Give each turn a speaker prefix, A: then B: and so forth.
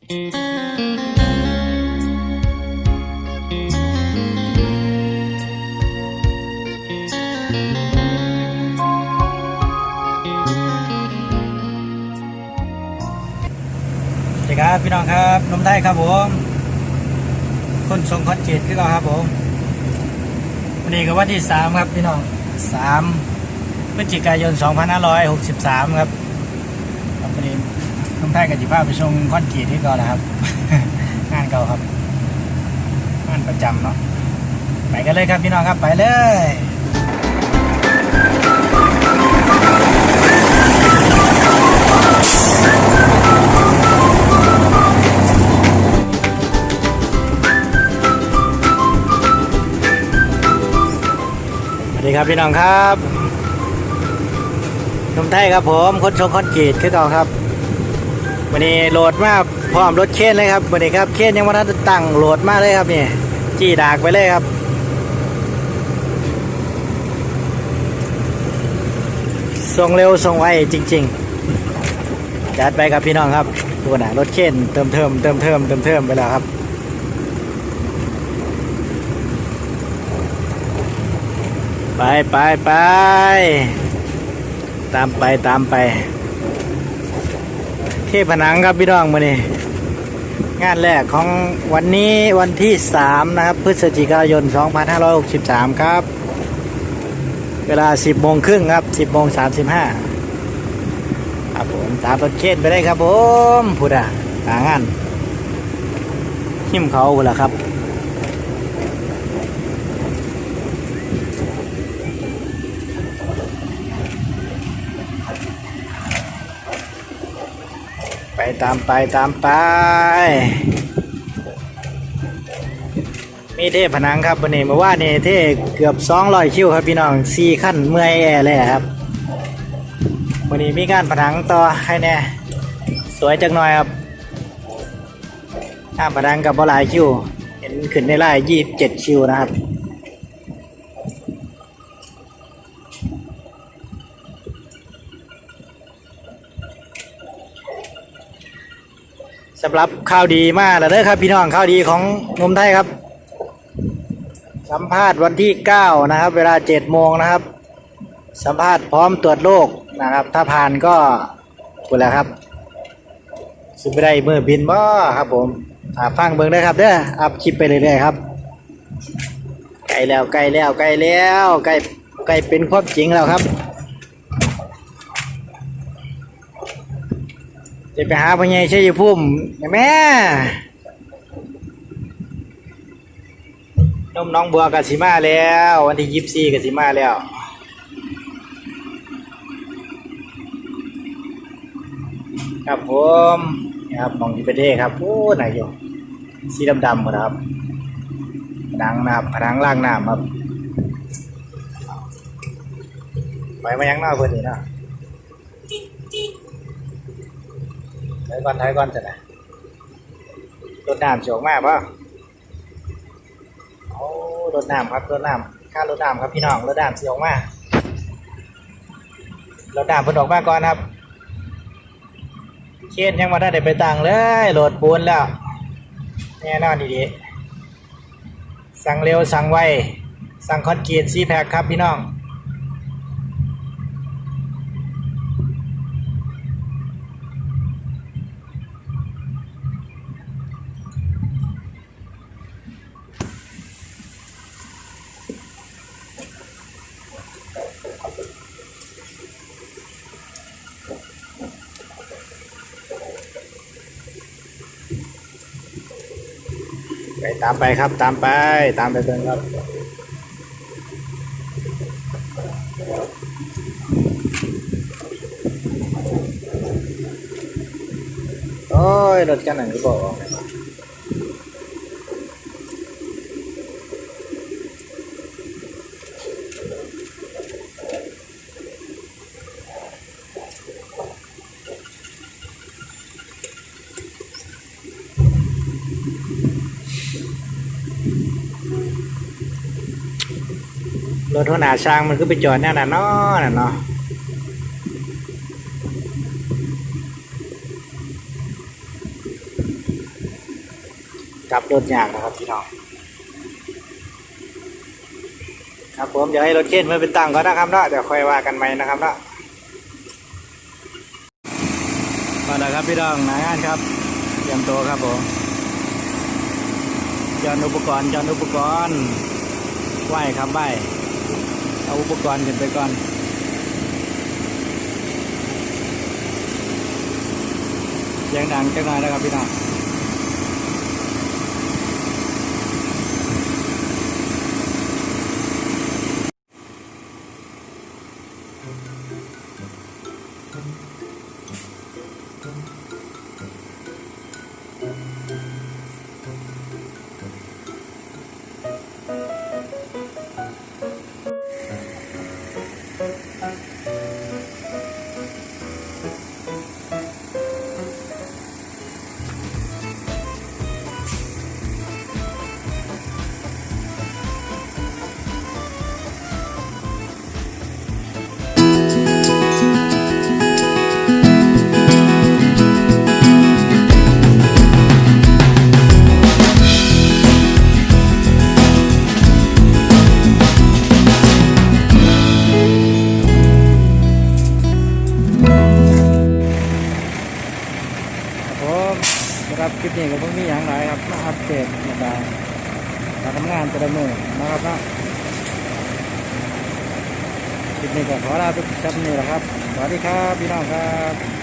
A: สวัสดีครับพี่น้องครับนมได้ครับผมคนทรงคอนเกตคือเราครับผมวันนี้ก็วันที่สามครับพี่น้องสามพฤศจิกายน2563ครับครับวันนี้ นมได้กับจิภาพไปชงคอนเกตที่เก่านะครับ งานเก่าครับงานประจำเนาะไปกันเลยครับพี่น้องครับไปเลยสวัสดีครับพี่น้องครับหนุ่มไทยครับผมคนชงคอนกรีตคือเก่าครับ วันนี้โหลดมาพร้อมรถเคนเลยครับวันนี้ครับเคนยังวันนั้นตั้งโหลดมาเลยครับนี่จี้ดากไปเลยครับส่งเร็วส่งไวจริง ๆ จัดไปครับพี่น้องครับตัวน่ะรถเคนเติมเทิมเติมเทิมเติมเทิมไปแล้วครับไปไปไปตามไปตามไป เทผนังครับพี่น้องมาเนี่งานแรกของวันนี้วันที่ 3 นะครับ พฤศจิกายน 2563 ครับ เวลา 10โมงครึ่งครับ 10โมง35ครับผมตามระเทศไปได้ครับผมพุทธะหางานหิ้มเขาพูดละครับ ไปตามไปตามไป มีเทผนังครับวันนี้มาว่านี่เทเกือบ200คิวครับพี่น้อง4ขั้นเมื่อยแอเลยครับวันนี้มีการผนังต่อให้แน่สวยจังหน่อยครับข้าผนังกับบหลายคิวเห็นขึ้นในไล่27คิวนะครับ สำหรับข่าวดีมากแล้วเด้อครับ พี่น้องข่าวดีของนมไทยครับ สัมภาษณ์วันที่ 9 นะครับ เวลา7โมงนะครับ สัมภาษณ์พร้อมตรวจโรคนะครับ ถ้าผ่านก็กูแล้วครับสุดไปได้มือบินบ่ครับผมอ่าฟังเบิ่งได้ครับเด้ออัพคลิปไปเรื่อยๆครับใกล้แล้วใกล้แล้วใกล้แล้วใกล้ใกล้เป็นความจริงแล้วครับ จะไปหาพญายชัยภูมิแม่นมน้องบัวกับสิมาแล้ว วันที่ยี่สี่กับสิมาแล้วครับผมนะครับมองที่ประเทศครับโอ้ไหนอยู่สีดำๆครับผนังน้ำผนังล่างน้ำครับไปมายังหน้าเพื่อนนี่นะ ถอยก่อนถอยก่อนจะนะรถน้ำโฉมากป่ะโอ้รถน้ำครับรถน้ำค่ารถน้ำครับพี่น้องรถน้ำเสียงมากรถน้ำเพิ่นออกมาก่อนครับเคนยังมาได้ไปตังเลยโหลดปูนแล้วแน่นอนดีๆสั่งเร็วสั่งไวสั่งคอนกรีตซีแพคครับพี่น้อง ไปตามไปครับตามไปตามไปเบิ่งครับโอ้ยรถกันหนังก็บอกออกเลยว่ะ รถหัวหน้าช้างมันก็ไปจอดแน่น่ะเนาะน่ะเนาะกลับรถยากนะครับพี่น้องครับผมเดี๋ยวให้รถเข็นมาเป็นตังก่อนนะครับเนาะเดี๋ยวค่อยว่ากันใหม่นะครับเนาะมาแล้วครับพี่น้องหนายงานครับเตรียมตัวครับผมย้อนอุปกรณ์ย้อนอุปกรณ์ไหวครับไหว เอาอุปกรณ์ขึ้นไปก่อนเสียงดังจังหน่อยนะครับพี่น้องครั บ นี้ก็เพิ่งมีอย่างไรครับมาอัปเดตในการการทำงานแต่ละมือนะครับนะคลิปนี้ก็ขอลาไปสักนี้แหละครับ สวัสดีครับ พี่น้องครับ